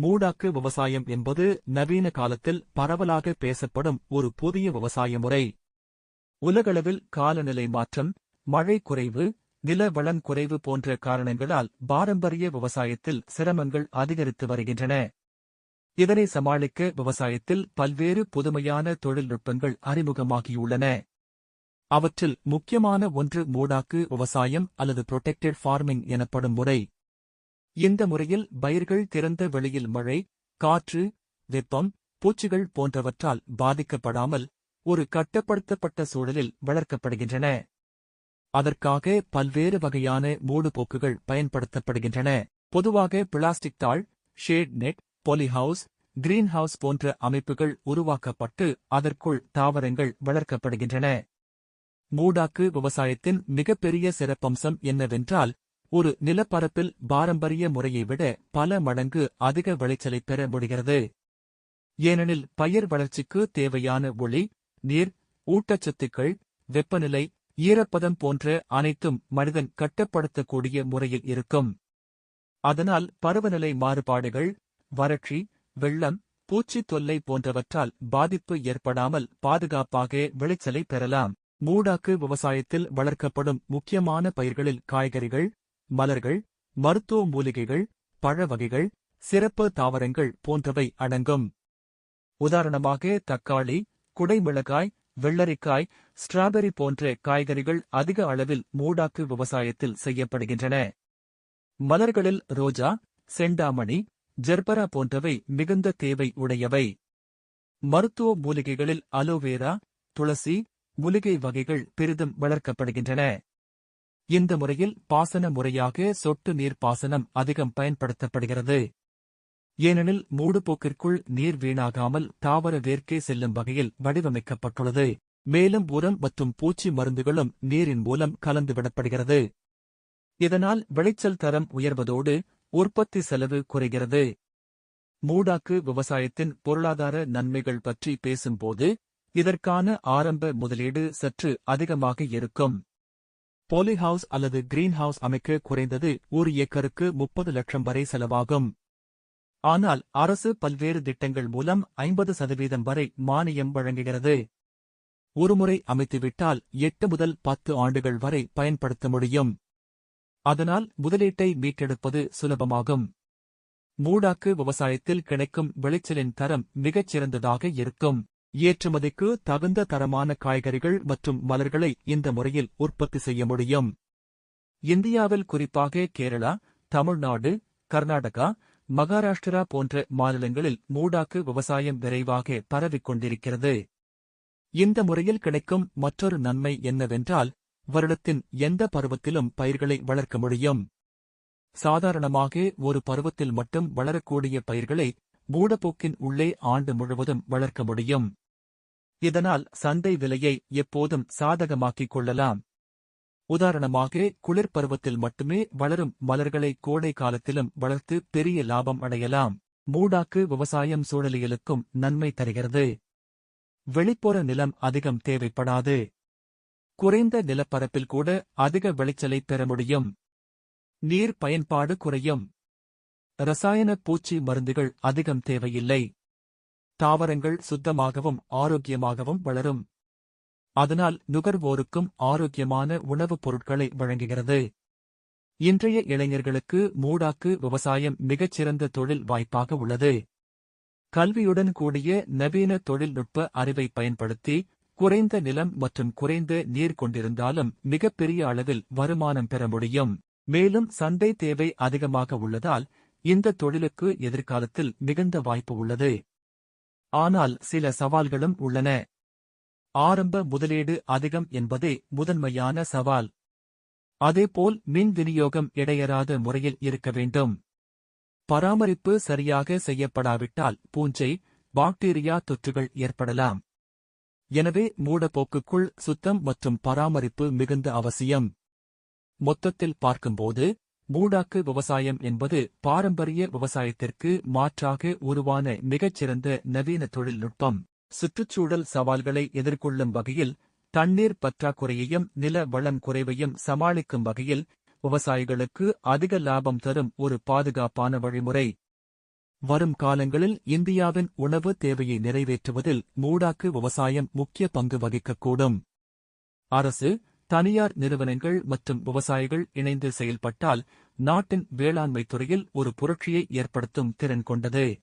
மூடாக்கு விவசாயம் என்பது நவீன காலத்தில் பரவலாக பேசப்படும் ஒரு புதிய விவசாய முறை. உலகளவில் காலநிலை மாற்றம் மழை குறைவு நில வளம் குறைவு போன்ற காரணங்களால் பாரம்பரிய விவசாயத்தில் சிரமங்கள் அதிகரித்து வருகின்றன. இதனை சமாளிக்க விவசாயத்தில் பல்வேறு புதுமையான தொழில்நுட்பங்கள் அறிமுகமாகியுள்ளன. அவற்றில் முக்கியமான ஒன்று மூடாக்கு விவசாயம் அல்லது புரொடெக்டட் ஃபார்மிங் எனப்படும் முறை. இந்த முறையில் பயிர்கள் திறந்த வெளியில் மழை காற்று வெப்பம் பூச்சிகள் போன்றவற்றால் பாதிக்கப்படாமல் ஒரு கட்டுப்படுத்தப்பட்ட சூழலில் வளர்க்கப்படுகின்றன. அதற்காக பல்வேறு வகையான மூடுபோக்குகள் பயன்படுத்தப்படுகின்றன. பொதுவாக பிளாஸ்டிக் தாள் ஷேட் நெட் பொலிஹவுஸ் கிரீன்ஹவுஸ் போன்ற அமைப்புகள் உருவாக்கப்பட்டு அதற்குள் தாவரங்கள் வளர்க்கப்படுகின்றன. மூடாக்கு விவசாயத்தின் மிகப்பெரிய சிறப்பம்சம் என்னவென்றால் ஒரு நிலப்பரப்பில் பாரம்பரிய முறையை விட பல மடங்கு அதிக விளைச்சலை பெற முடிகிறது. ஏனெனில் பயிர் வளர்ச்சிக்கு தேவையான ஒளி நீர் ஊட்டச்சத்துக்கள் வெப்பநிலை ஈரப்பதம் போன்ற அனைத்தும் மனிதன் கட்டப்படுத்தக்கூடிய முறையில் இருக்கும். அதனால் பருவநிலை மாறுபாடுகள் வறட்சி வெள்ளம் பூச்சி தொல்லை போன்றவற்றால் பாதிப்பு ஏற்படாமல் பாதுகாப்பாக விளைச்சலை பெறலாம். மூடாக்கு விவசாயத்தில் வளர்க்கப்படும் முக்கியமான பயிர்களில் காய்கறிகள் மலர்கள் மருத்துவ மூலிகைகள் பழ வகைகள் சிறப்பு தாவரங்கள் போன்றவை அடங்கும். உதாரணமாக தக்காளி குடைமிளகாய் வெள்ளரிக்காய் ஸ்ட்ராபெரி போன்ற காய்கறிகள் அதிக அளவில் மூடாக்கு விவசாயத்தில் செய்யப்படுகின்றன. மலர்களில் ரோஜா செண்டாமணி ஜெர்பரா போன்றவை மிகுந்த தேவை உடையவை. மருத்துவ மூலிகைகளில் அலோவேரா துளசி மூலிகை வகைகள் பெரிதும் வளர்க்கப்படுகின்றன. இந்த முறையில் பாசன முறையாக சொட்டு நீர் பாசனம் அதிகம் பயன்படுத்தப்படுகிறது. ஏனெனில் மூடுபோக்கிற்குள் நீர் வீணாகாமல் தாவர வேர்க்கே செல்லும் வகையில் வடிவமைக்கப்பட்டுள்ளது. மேலும் உரம் மற்றும் பூச்சி மருந்துகளும் நீரின் மூலம் கலந்துவிடப்படுகிறது இதனால் விளைச்சல் தரம் உயர்வதோடு உற்பத்தி செலவு குறைகிறது. மூடாக்கு விவசாயத்தின் பொருளாதார நன்மைகள் பற்றி பேசும்போது இதற்கான ஆரம்ப முதலீடு சற்று அதிகமாக இருக்கும். போலிஹவுஸ் அல்லது கிரீன் ஹவுஸ் அமைக்க குறைந்தது ஒரு ஏக்கருக்கு முப்பது லட்சம் வரை செலவாகும். ஆனால் அரசு பல்வேறு திட்டங்கள் மூலம் ஐம்பது சதவீதம் வரை மானியம் வழங்குகிறது. ஒருமுறை அமைத்துவிட்டால் எட்டு முதல் பத்து ஆண்டுகள் வரை பயன்படுத்த முடியும். அதனால் முதலீட்டை மீட்டெடுப்பது சுலபமாகும். மூடாக்கு விவசாயத்தில் கிடைக்கும் விளைச்சலின் தரம் மிகச் சிறந்ததாக இருக்கும். ஏற்றுமதிக்கு தகுந்த தரமான காய்கறிகள் மற்றும் மலர்களை இந்த முறையில் உற்பத்தி செய்ய முடியும். இந்தியாவில் குறிப்பாக கேரளா தமிழ்நாடு கர்நாடகா மகாராஷ்டிரா போன்ற மாநிலங்களில் மூடாக்கு விவசாயம் விரைவாக பரவிக் கொண்டிருக்கிறது இந்த முறையில் கிடைக்கும் மற்றொரு நன்மை என்னவென்றால் வருடத்தின் எந்த பருவத்திலும் பயிர்களை வளர்க்க முடியும். சாதாரணமாக ஒரு பருவத்தில் மட்டும் வளரக்கூடிய பயிர்களை மூடப்போக்கின் உள்ளே ஆண்டு முழுவதும் வளர்க்க முடியும். இதனால் சந்தை விலையை எப்போதும் சாதகமாக்கிக் கொள்ளலாம். உதாரணமாக குளிர் பருவத்தில் மட்டுமே வளரும் மலர்களை கோடை காலத்திலும் வளர்த்து பெரிய லாபம் அடையலாம். மூடாக்கு விவசாயம் சூழலியலுக்கும் நன்மை தருகிறது. வெளிப்புற நிலம் அதிகம் தேவைப்படாது. குறைந்த நிலப்பரப்பில் கூட அதிக விளைச்சலை பெற முடியும். நீர் பயன்பாடு குறையும். ரசாயன பூச்சி மருந்துகள் அதிகம் தேவையில்லை. தாவரங்கள் சுத்தமாகவும் ஆரோக்கியமாகவும் வளரும். அதனால் நுகர்வோருக்கும் ஆரோக்கியமான உணவுப் பொருட்களை வழங்குகிறது. இன்றைய இளைஞர்களுக்கு மூடாக்கு விவசாயம் மிகச்சிறந்த தொழில் வாய்ப்பாக உள்ளது. கல்வியுடன் கூடிய நவீன தொழில்நுட்ப அறிவை பயன்படுத்தி குறைந்த நிலம் மற்றும் குறைந்த நீர் கொண்டிருந்தாலும் மிகப்பெரிய அளவில் வருமானம் பெற முடியும். மேலும் சந்தை தேவை அதிகமாக உள்ளதால் இந்த தொழிலுக்கு எதிர்காலத்தில் மிகுந்த வாய்ப்பு உள்ளது. ஆனால் சில சவால்களும் உள்ளன. ஆரம்ப முதலீடு அதிகம் என்பதே முதன்மையான சவால். அதேபோல் மின் விநியோகம் இடையறாத முறையில் இருக்க வேண்டும். பராமரிப்பு சரியாக செய்யப்படாவிட்டால் பூஞ்சை பாக்டீரியா தொற்றுகள் ஏற்படலாம். எனவே மூடப்போக்குக்குள் சுத்தம் மற்றும் பராமரிப்பு மிகுந்த அவசியம். மொத்தத்தில் பார்க்கும்போது மூடாக்கு விவசாயம் என்பது பாரம்பரிய விவசாயத்திற்கு மாற்றாக உருவான மிகச்சிறந்த நவீன தொழில்நுட்பம். சுற்றுச்சூழல் சவால்களை எதிர்கொள்ளும் வகையில் தண்ணீர் பற்றாக்குறையையும் நில வளம் குறைவையும் சமாளிக்கும் வகையில் விவசாயிகளுக்கு அதிக லாபம் தரும் ஒரு பாதுகாப்பான வழிமுறை. வரும் காலங்களில் இந்தியாவின் உணவு தேவையை நிறைவேற்றுவதில் மூடாக்கு விவசாயம் முக்கிய பங்கு வகிக்கக்கூடும். அரசு தனியார் நிறுவனங்கள் மற்றும் விவசாயிகள் இணைந்து செயல்பட்டால் நாட்டின் வேளாண்மை துறையில் ஒரு புரட்சியை ஏற்படுத்தும் திறன் கொண்டது.